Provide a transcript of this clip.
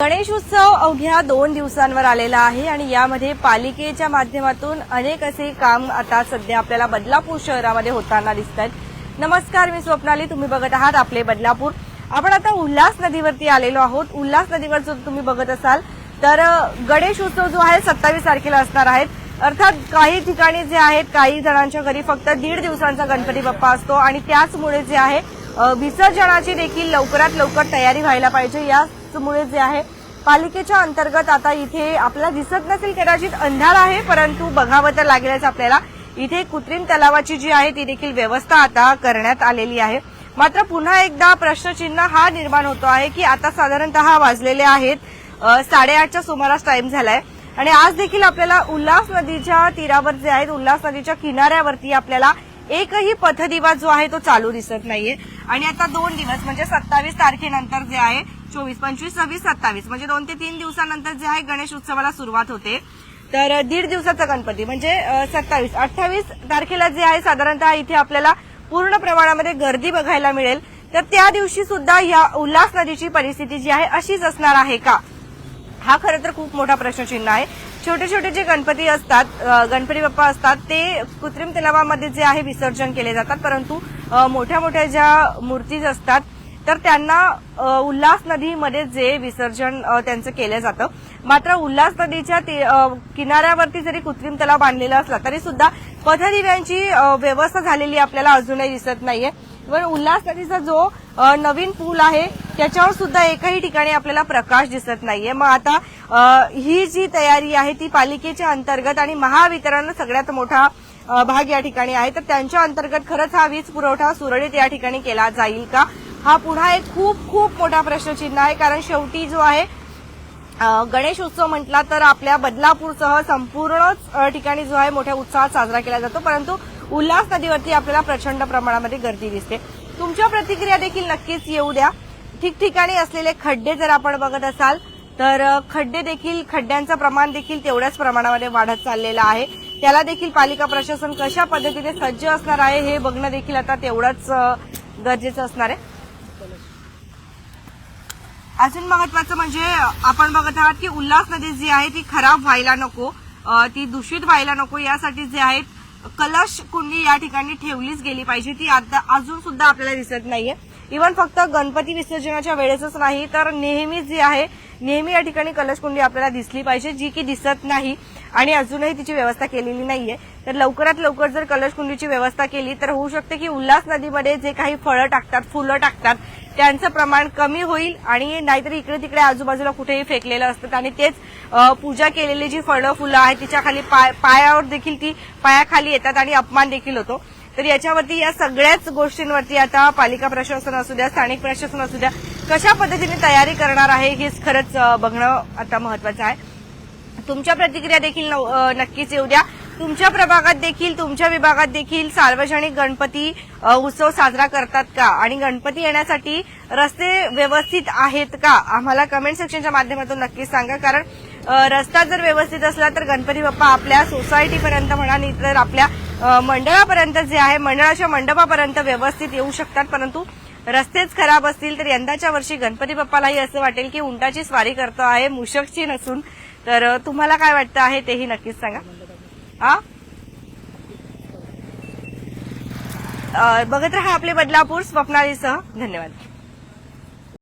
गणेश उत्सव अवघ्या दोन दिवसांवर आलेला आहे आणि यामध्ये पालिकेच्या माध्यमातून अनेक असे काम आता सध्या आपल्याला बदलापूर शहरामध्ये होताना दिसत आहेत नमस्कार मी स्वप्नाली. तुम्ही बघत आहात आपले बदलापूर. आपण आता उल्हास नदीवरती आलेलो आहोत. उल्हास नदीवर जर तुम्ही बघत असाल तर गणेश उत्सव जो आहे सत्तावीस तारखेला असणार आहेत. अर्थात काही ठिकाणी जे आहेत काही जणांच्या घरी फक्त दीड दिवसांचा गणपती बाप्पा असतो आणि त्याचमुळे जे आहे विसर्जनाची देखील लवकरात लवकर तयारी व्हायला पाहिजे. याचमुळे जे आहे पालिकेच्या अंतर्गत आता इथे आपल्याला दिसत नसेल कदाचित अंधार आहे परंतु बघावं तर लागेलच आपल्याला. इथे कृत्रिम तलावाची जी आहे ती देखील व्यवस्था आता करण्यात आलेली आहे. मात्र पुन्हा एकदा प्रश्नचिन्ह हा निर्माण होतो आहे की आता साधारणतः वाजलेले आहेत साडेआठच्या सुमारास टाइम झालाय. आणि आज देखील आपल्याला उल्हास नदीच्या तीरावर जे आहेत उल्हास नदीच्या किनाऱ्यावरती आपल्याला एकही पथदिवा जो आहे तो चालू दिसत नाहीये. आणि आता दोन दिवस म्हणजे सत्तावीस तारखेनंतर जे आहे चोवीस पंचवीस सव्वीस सत्तावीस म्हणजे दोन ते तीन दिवसानंतर जे आहे गणेश उत्सवाला सुरुवात होते. तर दीड दिवसाचा गणपती म्हणजे सत्तावीस अठ्ठावीस तारखेला जे आहे साधारणतः इथे आपल्याला पूर्ण प्रमाणामध्ये गर्दी बघायला मिळेल. तर त्या दिवशी सुद्धा या उल्हास नदीची परिस्थिती जी आहे अशीच असणार आहे का? हा खरं तर खूप मोठा प्रश्नचिन्ह आहे. छोटे छोटे जे गणपती असतात गणपती बाप्पा असतात ते कृत्रिम तलावामध्ये जे आहे विसर्जन केले जातात. परंतु मोठ्या मोठ्या ज्या मूर्तीज असतात तर त्यांना उल्हास नदीमध्ये जे विसर्जन त्यांचं केलं जातं. मात्र उल्हास नदीच्या किनाऱ्यावरती जरी कृत्रिम तलाव बांधलेला असला तरी सुद्धा पथदिव्यांची व्यवस्था झालेली आपल्याला अजूनही दिसत नाहीये. पण उल्हास नदीचा जो नवीन पूल आहे त्याच्यावर सुद्धा एकाही ठिकाणी आपल्याला प्रकाश दिसत नाहीये. मग आता ही जी तयारी आहे ती पालिकेच्या अंतर्गत आणि महावितरण सगळ्यात मोठा भाग या ठिकाणी आहे. तर त्यांच्या अंतर्गत खरंच हा वीज पुरवठा सुरळीत या ठिकाणी केला जाईल का? हा पुन्हा एक खूप खूप मोठा प्रश्नचिन्ह आहे. कारण शेवटी जो आहे गणेश उत्सव म्हटला तर आपल्या बदलापूरसह संपूर्णच ठिकाणी जो आहे मोठ्या उत्साहात साजरा केला जातो. परंतु उल्हास नदीवरती आपल्याला प्रचंड प्रमाणामध्ये गर्दी दिसते. तुमच्या प्रतिक्रिया देखील नक्कीच येऊ द्या. ठिकठिकाणी असलेले खड्डे जर आपण बघत असाल तर खड्डे देखील खड्ड्यांचं प्रमाण देखील तेवढ्याच प्रमाणामध्ये वाढत चाललेलं आहे. त्याला देखील पालिका प्रशासन कशा पद्धतीने सज्ज असणार आहे हे बघणं देखील आता तेवढंच गरजेचं असणार आहे. अजून महत्वाचं म्हणजे आपण बघत आहात की उल्हास नदी जी आहे ती खराब व्हायला नको. ती दूषित व्हायला नको. यासाठी जे आहेत कलश कुंडी या ठिकाणी ठेवलीच गेली पाहिजे. ती आता अजून सुद्धा आपल्याला दिसत नाहीये. इव्हन फक्त गणपती विसर्जनाच्या वेळेसच नाही तर नेहमी जी आहे नेहमी या ठिकाणी कलशकुंडी आपल्याला दिसली पाहिजे जी की दिसत नाही आणि अजूनही तिची व्यवस्था केलेली नाहीये. तर लवकरात लवकर जर कलश कुंडीची व्यवस्था केली तर होऊ शकते की उल्हास नदीमध्ये जे काही फळं टाकतात फुलं टाकतात त्यांचं प्रमाण कमी होईल आणि नाहीतर इकडे तिकडे आजूबाजूला कुठेही फेकलेलं असतं. आणि तेच पूजा केलेली जी फळं फुलं आहेत तिच्या खाली पाय पायावर देखील ती पायाखाली येतात आणि अपमान देखील होतो. तर याच्यावरती या सगळ्याच गोष्टींवरती आता पालिका प्रशासन असू द्या स्थानिक प्रशासन असू द्या कशा पद्धतीने तयारी करणार आहे हेच खरंच बघणं आता महत्वाचं आहे. तुमच्या प्रतिक्रिया देखील नक्कीच येऊ द्या. तुमच्या प्रभागात देखील तुमच्या विभागात देखील सार्वजनिक गणपती उत्सव साजरा करतात का? आणि गणपती येण्यासाठी रस्ते व्यवस्थित आहेत का? आम्हाला कमेंट सेक्शनच्या माध्यमातून नक्कीच सांगा कारण रस्ता जर व्यवस्थित असला तर गणपती बाप्पा आपल्या सोसायटीपर्यंत म्हणा नाही तर आपल्या मंडळापर्यंत जे आहे मंडळाच्या मंडपापर्यंत व्यवस्थित येऊ शकतात. परंतु रस्तेच खराब असतील तर यंदाच्या वर्षी गणपती बाप्पालाही असं वाटेल की उंटाची स्वारी करतो आहे मुशकची नसून. तर तुम्हाला काय वाटतं आहे तेही नक्कीच सांगा. हा? बघत राहा आपले बदलापूर स्वप्नालीसह धन्यवाद.